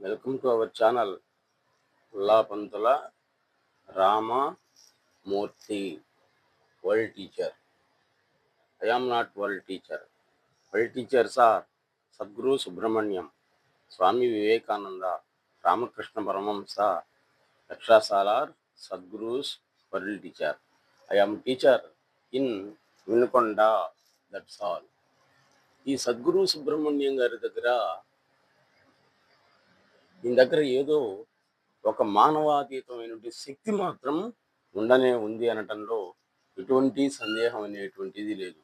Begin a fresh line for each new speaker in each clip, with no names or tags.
Welcome to our channel Rama Ramamurthy world teacher. I am not world teacher world teachers are Sadguru Subrahmanyam Swami Vivekananda Ramakrishna Paramahamsa రక్షాసాలార్ Sadgurus world teacher I am teacher in Vinukonda that's all ఈ సద్గురు సుబ్రహ్మణ్యం గారి దగ్గర దీని దగ్గర ఏదో ఒక మానవాతీతమైనటువంటి శక్తి మాత్రం ఉండనే ఉంది అనటంలో ఎటువంటి సందేహం అనేటువంటిది లేదు.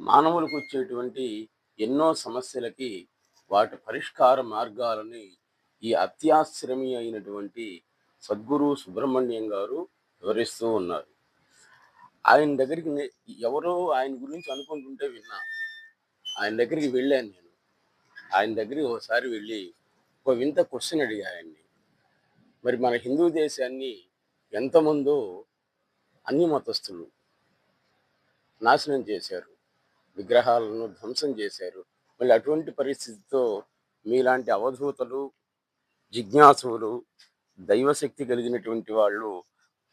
మానవులకు వచ్చేటువంటి ఎన్నో సమస్యలకి వాటి పరిష్కార మార్గాలని ఈ అత్యాశ్రమి అయినటువంటి సద్గురు సుబ్రహ్మణ్యం గారు వివరిస్తూ ఉన్నారు. ఆయన దగ్గరికి ఎవరో ఆయన గురించి అనుకుంటుంటే విన్నా. ఆయన దగ్గరికి వెళ్ళాను నేను. ఆయన దగ్గరికి ఒకసారి వెళ్ళి ఒక వింత క్వశ్చన్ అడిగాయండి మరి మన హిందూ దేశాన్ని ఎంతమందో అన్ని మతస్థులు నాశనం చేశారు విగ్రహాలను ధ్వంసం చేశారు మళ్ళీ అటువంటి పరిస్థితితో మీలాంటి అవధూతలు జిజ్ఞాసులు దైవశక్తి కలిగినటువంటి వాళ్ళు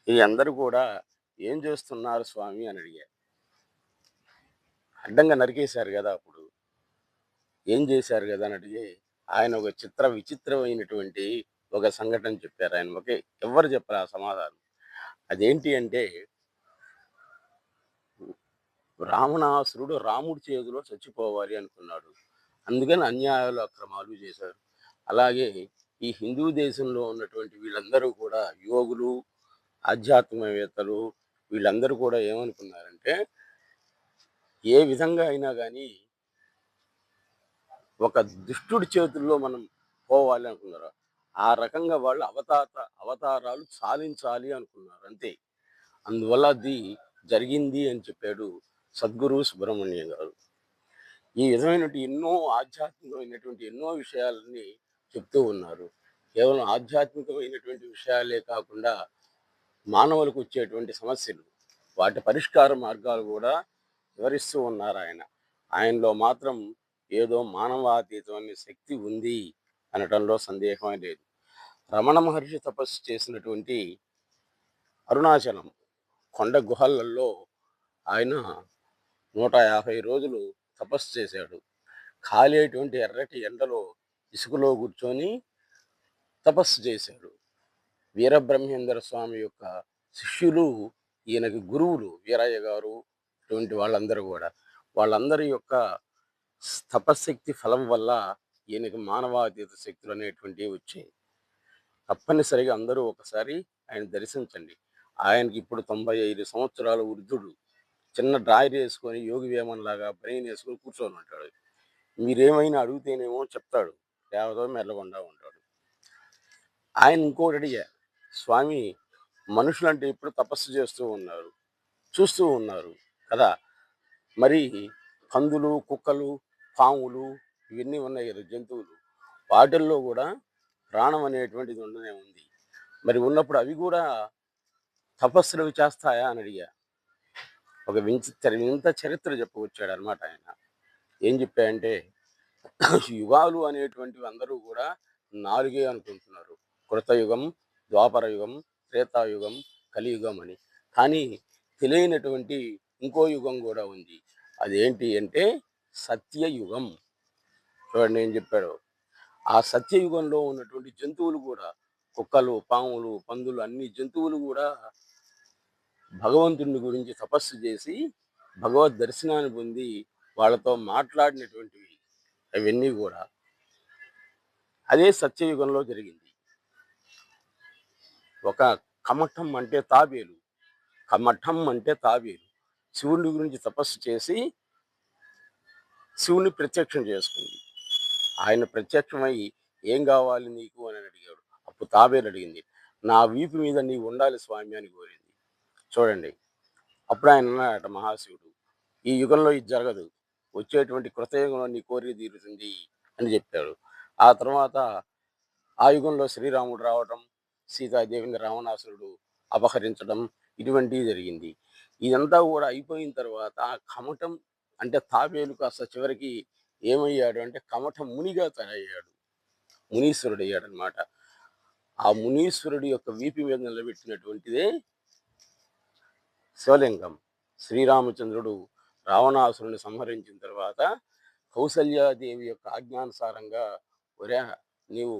ఈ అందరూ కూడా ఏం చేస్తున్నారు స్వామి అని అడిగారు. అడ్డంగా నరికేశారు కదా అప్పుడు. ఏం చేశారు కదా అని అడిగి ఆయన ఒక చిత్ర విచిత్రమైనటువంటి ఒక సంఘటన చెప్పారు ఆయన. ఒకే ఎవరు చెప్పారు ఆ సమాధానం. అదేంటి అంటే రావణాసురుడు రాముడి చేతిలో చచ్చిపోవాలి అనుకున్నాడు. అందుకని అన్యాయాలు అక్రమాలు చేశారు. అలాగే ఈ హిందూ దేశంలో ఉన్నటువంటి వీళ్ళందరూ కూడా యోగులు ఆధ్యాత్మవేత్తలు వీళ్ళందరూ కూడా ఏమనుకున్నారంటే ఏ విధంగా అయినా కానీ ఒక దుష్టుడి చేతుల్లో మనం పోవాలి అనుకున్నారు? ఆ రకంగా వాళ్ళు అవతార అవతారాలు చాలించాలి అనుకున్నారు అంతే. అందువల్ల అది జరిగింది అని చెప్పాడు సద్గురు సుబ్రహ్మణ్యం గారు. ఈ విధమైనటువంటి ఎన్నో ఆధ్యాత్మికమైనటువంటి ఎన్నో విషయాలని చెప్తూ ఉన్నారు. కేవలం ఆధ్యాత్మికమైనటువంటి విషయాలే కాకుండా మానవులకు వచ్చేటువంటి సమస్యలు వాటి పరిష్కార మార్గాలు కూడా వివరిస్తూ ఉన్నారు ఆయన. ఆయనలో మాత్రం ఏదో మానవాతీతమైన శక్తి ఉంది అనటంలో సందేహమే లేదు. రమణ మహర్షి తపస్సు చేసినటువంటి అరుణాచలం కొండ గుహలలో ఆయన నూట యాభై రోజులు తపస్సు చేశాడు. కాలేటువంటి ఎర్రటి ఎండలో ఇసుకలో కూర్చొని తపస్సు చేశాడు. వీరబ్రహ్మేంద్ర స్వామి యొక్క శిష్యులు ఈయనకి గురువులు వీరయ్య గారు ఇటువంటి వాళ్ళందరూ కూడా. వాళ్ళందరి యొక్క తపశక్తి ఫలం వల్ల ఈయనకి మానవాతీత శక్తులు అనేటువంటివి వచ్చాయి. తప్పనిసరిగా అందరూ ఒకసారి ఆయన దర్శించండి. ఆయనకి ఇప్పుడు తొంభై ఐదు సంవత్సరాల వృద్ధుడు. చిన్న డ్రాయర్ వేసుకొని యోగి వేమన్ లాగా బ్రెయిన్ వేసుకొని కూర్చొని ఉంటాడు. మీరేమైనా అడిగితేనేమో చెప్తాడు. దేవతో మెల్లగొండా ఉంటాడు. ఆయన ఇంకోటి అడిగా స్వామి మనుషులంటే ఇప్పుడు తపస్సు చేస్తూ ఉన్నారు. చూస్తూ ఉన్నారు కదా! మరి పందులు కుక్కలు పాములు ఇవన్నీ ఉన్నాయి కదా జంతువులు. వాటిల్లో కూడా ప్రాణం అనేటువంటిది ఉండనే ఉంది. మరి ఉన్నప్పుడు అవి కూడా తపస్సులు చేస్తాయా అని అడిగా. ఒక వింత వింత చరిత్ర చెప్పవచ్చాడు అనమాట ఆయన. ఏం చెప్పాయంటే యుగాలు అనేటువంటివి అందరూ కూడా నాలుగే అనుకుంటున్నారు. కృతయుగం ద్వాపర యుగం త్రేతాయుగం కలియుగం అని. కానీ తెలియనటువంటి ఇంకో యుగం కూడా ఉంది. అదేంటి అంటే సత్యయుగం. చూడండి ఏం చెప్పాడు. ఆ సత్యయుగంలో ఉన్నటువంటి జంతువులు కూడా కుక్కలు పాములు పందులు అన్ని జంతువులు కూడా భగవంతుని గురించి తపస్సు చేసి భగవద్ దర్శనాన్ని పొంది వాళ్ళతో మాట్లాడినటువంటివి అవన్నీ కూడా అదే సత్యయుగంలో జరిగింది. ఒక కమఠం అంటే తాబేలు. కమఠం అంటే తాబేలు. శివుని గురించి తపస్సు చేసి శివుని ప్రత్యక్షం చేసుకుంది. ఆయన ప్రత్యక్షమై ఏం కావాలి నీకు? అని అడిగాడు. అప్పుడు తాబేలు అడిగింది నా వీపు మీద నీవు ఉండాలి స్వామి అని కోరింది. చూడండి అప్పుడు ఆయన అన్నాడట మహాశివుడు ఈ యుగంలో ఇది జరగదు. వచ్చేటువంటి కృతయుగంలో నీ కోరిక తీరుతుంది అని చెప్పాడు. ఆ తర్వాత ఆ యుగంలో శ్రీరాముడు రావటం సీతాదేవిని రావణాసురుడు అపహరించడం ఇటువంటివి జరిగింది. ఇదంతా కూడా అయిపోయిన తర్వాత ఆ కమటం అంటే తాబేలు కాస్త చివరికి ఏమయ్యాడు అంటే కమఠం మునిగా తయారయ్యాడు. మునీశ్వరుడు అయ్యాడు అనమాట ఆ మునీశ్వరుడి యొక్క వీపి మీద నిలబెట్టినటువంటిదే శివలింగం. శ్రీరామచంద్రుడు రావణాసురుని సంహరించిన తర్వాత కౌసల్యాదేవి యొక్క ఆజ్ఞానుసారంగా ఒరే నీవు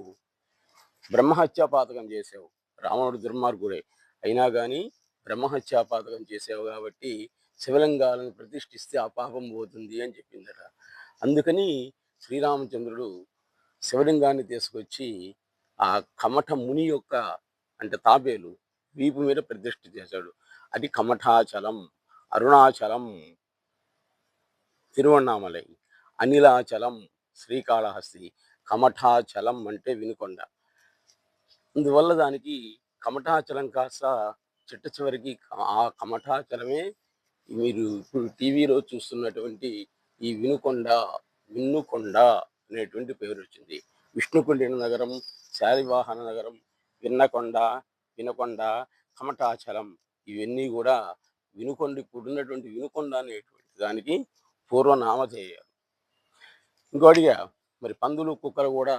బ్రహ్మహత్యా పాతకం చేసావు. రావణుడు దుర్మార్గుడే. అయినా కానీ బ్రహ్మహత్యాపాతకం చేసావు కాబట్టి శివలింగాలను ప్రతిష్ఠిస్తే ఆ పాపం పోతుంది అని చెప్పిందట. అందుకని శ్రీరామచంద్రుడు శివలింగాన్ని తీసుకొచ్చి ఆ కమఠ ముని యొక్క అంటే తాబేలు వీపు మీద ప్రతిష్ఠ చేశాడు. అది కమఠాచలం అరుణాచలం తిరువణామలై అనిలాచలం శ్రీకాళహస్తి కమఠాచలం అంటే వినుకొండ. అందువల్ల దానికి కమఠాచలం కాస్త చిట్ట చివరికి ఆ కమఠాచలమే మీరు ఇప్పుడు టీవీలో చూస్తున్నటువంటి ఈ వినుకొండ విన్నుకొండ అనేటువంటి పేరు వచ్చింది. విష్ణుకుండిన నగరం శాలివాహన నగరం విన్నకొండ వినకొండ కమఠాచలం ఇవన్నీ కూడా వినుకొండ ఇప్పుడు ఉన్నటువంటి వినుకొండ అనేటువంటి దానికి పూర్వనామధేయాలు ఇంకోటిగా మరి పందులు కుక్కలు కూడా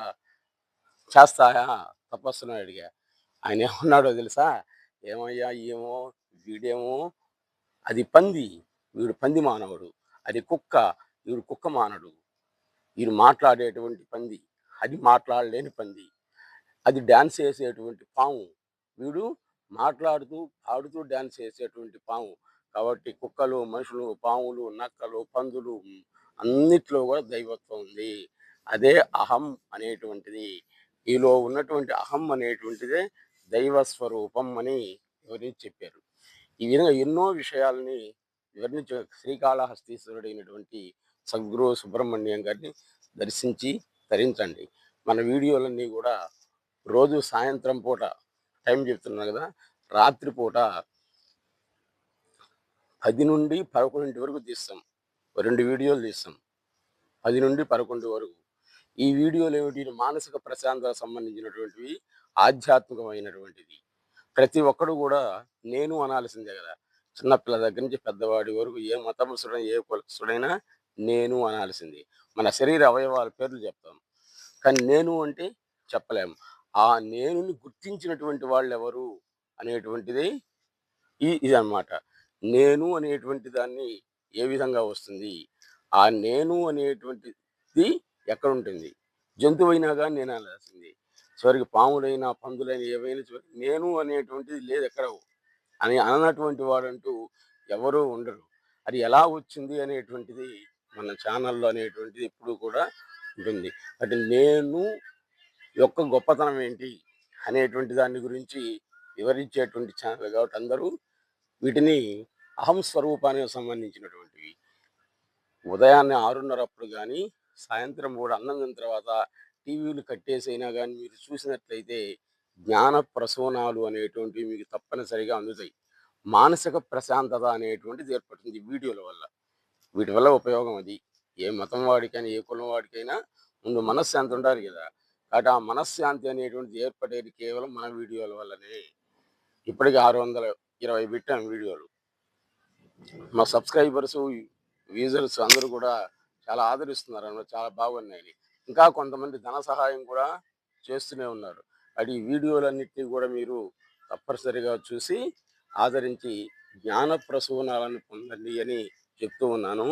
చేస్తాయా? తపస్సును అడిగా. ఆయన ఏమన్నాడో తెలుసా? ఏమయ్యా ఏమో వీడేమో అది పంది వీడు పంది మానవుడు. అది కుక్క వీడు కుక్క మానడు వీడు మాట్లాడేటువంటి పంది అది మాట్లాడలేని పంది. అది డ్యాన్స్ చేసేటువంటి పాము వీడు మాట్లాడుతూ పాడుతూ డ్యాన్స్ చేసేటువంటి పాము. కాబట్టి కుక్కలు మనుషులు పాములు నక్కలు పందులు అన్నిట్లో కూడా దైవత్వం ఉంది. అదే అహం అనేటువంటిది. ఈలో ఉన్నటువంటి అహం అనేటువంటిదే దైవ స్వరూపం అని వివరించి చెప్పారు. ఈ విధంగా ఎన్నో విషయాలని వివరించి శ్రీకాళహస్తీశ్వరుడైనటువంటి సద్గురు సుబ్రహ్మణ్యం గారిని దర్శించి ధరించండి మన వీడియోలన్నీ కూడా రోజు సాయంత్రం పూట టైం చెప్తున్నాను కదా రాత్రిపూట పది నుండి పదకొండింటి వరకు తీస్తాం. రెండు వీడియోలు తీస్తాం. పది నుండి పదకొండు వరకు. ఈ వీడియోలు ఏమిటి? మానసిక ప్రశాంతత సంబంధించినటువంటివి ఆధ్యాత్మికమైనటువంటిది. ప్రతి ఒక్కడు కూడా నేను అనాల్సిందే కదా! చిన్నపిల్ల దగ్గర నుంచి పెద్దవాడి వరకు ఏ మతముసుడైనా ఏ కులస్తుడైనా నేను అనాల్సింది. మన శరీర అవయవాల పేర్లు చెప్తాం. కానీ నేను అంటే చెప్పలేము ఆ నేనుని గుర్తించినటువంటి వాళ్ళు ఎవరు అనేటువంటిది ఈ ఇది అన్నమాట నేను అనేటువంటి దాన్ని ఏ విధంగా వస్తుంది? ఆ నేను అనేటువంటిది ఎక్కడ ఉంటుంది జంతువైనా కానీ నేను అనాల్సింది. చివరికి పాములైనా పందులైనా ఏవైనా నేను అనేటువంటిది లేదు ఎక్కడ. అని అననటువంటి వాడంటూ ఎవరూ ఉండరు. అది ఎలా వచ్చింది అనేటువంటిది మన ఛానల్లో అనేటువంటిది ఇప్పుడు కూడా ఉంటుంది. అంటే నేను యొక్క గొప్పతనం ఏంటి అనేటువంటి దాని గురించి వివరించేటువంటి ఛానల్ కాబట్టి అందరూ వీటిని అహం స్వరూపానికి సంబంధించినటువంటివి. ఉదయాన్నే ఆరున్నర అప్పుడు కానీ సాయంత్రం మూడు అన్నం తర్వాత టీవీలు కట్టేసైనా కానీ మీరు చూసినట్లయితే జ్ఞాన ప్రసవనాలు అనేటువంటివి మీకు తప్పనిసరిగా అందుతాయి. మానసిక ప్రశాంతత అనేటువంటిది ఏర్పడుతుంది వీడియోల వల్ల. వీటి వల్ల ఉపయోగం అది. ఏ మతం వాడికైనా ఏ కులం వాడికైనా ముందు మనశ్శాంతి ఉండాలి కదా. కాబట్టి ఆ మనశ్శాంతి అనేటువంటిది ఏర్పడేది కేవలం మన వీడియోల వల్లనే. ఇప్పటికి ఆరు వందల ఇరవై పెట్టాం వీడియోలు. మా సబ్స్క్రైబర్స్ యూజర్స్ అందరూ కూడా చాలా ఆదరిస్తున్నారు అన్న చాలా బాగున్నాయి. ఇంకా కొంతమంది ధన సహాయం కూడా చేస్తూనే ఉన్నారు. అది వీడియోలన్నింటినీ కూడా మీరు తప్పనిసరిగా చూసి ఆదరించి జ్ఞాన ప్రసూనాలను పొందండి అని చెప్తూ ఉన్నాను.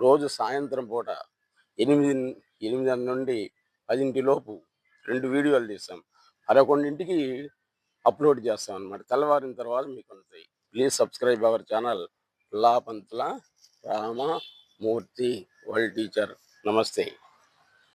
రోజు సాయంత్రం పూట ఎనిమిది ఎనిమిది నుండి పదింటి లోపు రెండు వీడియోలు తీస్తాం. పదకొండింటికి అప్లోడ్ చేస్తాం అనమాట తెల్లవారిన తర్వాత మీకు అందుతాయి please subscribe our channel. Lapanthula Ramamurthy world teacher. నమస్తే.